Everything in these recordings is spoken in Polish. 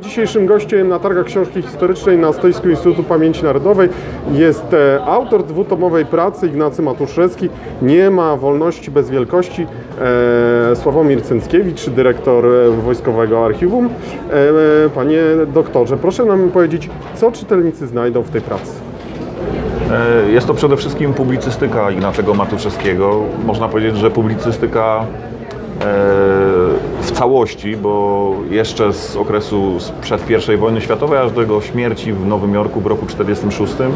Dzisiejszym gościem na targach książki historycznej na stoisku Instytutu Pamięci Narodowej jest e, autor dwutomowej pracy Ignacy Matuszewski Nie ma wolności bez wielkości e, Sławomir Cęckiewicz, dyrektor e, Wojskowego Archiwum. Panie doktorze, proszę nam powiedzieć, co czytelnicy znajdą w tej pracy? Jest to przede wszystkim publicystyka Ignacego Matuszewskiego. Można powiedzieć, że publicystyka całości, bo jeszcze z okresu sprzed I wojny światowej aż do jego śmierci w Nowym Jorku w roku 1946.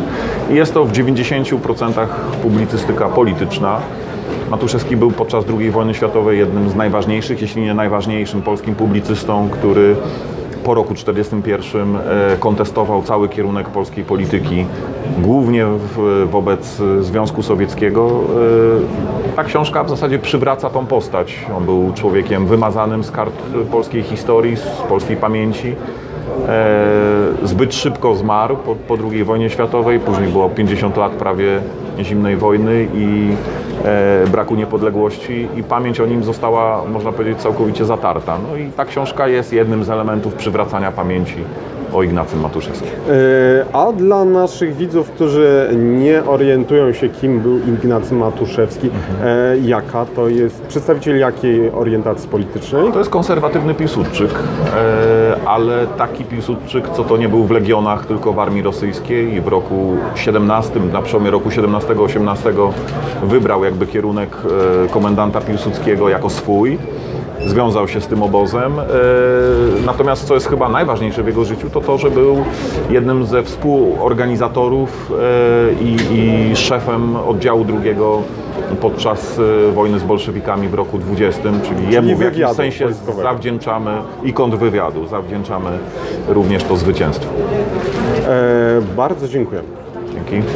I jest to w 90% publicystyka polityczna. Matuszewski był podczas II wojny światowej jednym z najważniejszych, jeśli nie najważniejszym polskim publicystą, który po roku 1941 e, kontestował cały kierunek polskiej polityki, głównie wobec Związku Sowieckiego. E, Ta książka w zasadzie przywraca tą postać. On był człowiekiem wymazanym z kart polskiej historii, z polskiej pamięci. E, Zbyt szybko zmarł po, po II wojnie światowej, później było 50 lat prawie zimnej wojny i braku niepodległości i pamięć o nim została, można powiedzieć, całkowicie zatarta. No i ta książka jest jednym z elementów przywracania pamięci o Ignacym Matuszewskim. E, A dla naszych widzów, którzy nie orientują się, kim był Ignacy Matuszewski, e, jaka to jest przedstawiciel jakiej orientacji politycznej? To jest konserwatywny Piłsudczyk, e, ale taki Piłsudczyk, co to nie był w legionach, tylko w armii rosyjskiej w roku 17, na przełomie roku 17-18 wybrał jakby kierunek komendanta Piłsudskiego jako swój. Związał się z tym obozem. E, Natomiast co jest chyba najważniejsze w jego życiu, to to, że był jednym ze współorganizatorów e, i, i szefem oddziału drugiego podczas e, wojny z bolszewikami w roku 20, czyli jemu w jakimś sensie wojskowego. zawdzięczamy i kontrwywiadu, zawdzięczamy również to zwycięstwo. E, Bardzo dziękuję. Dzięki.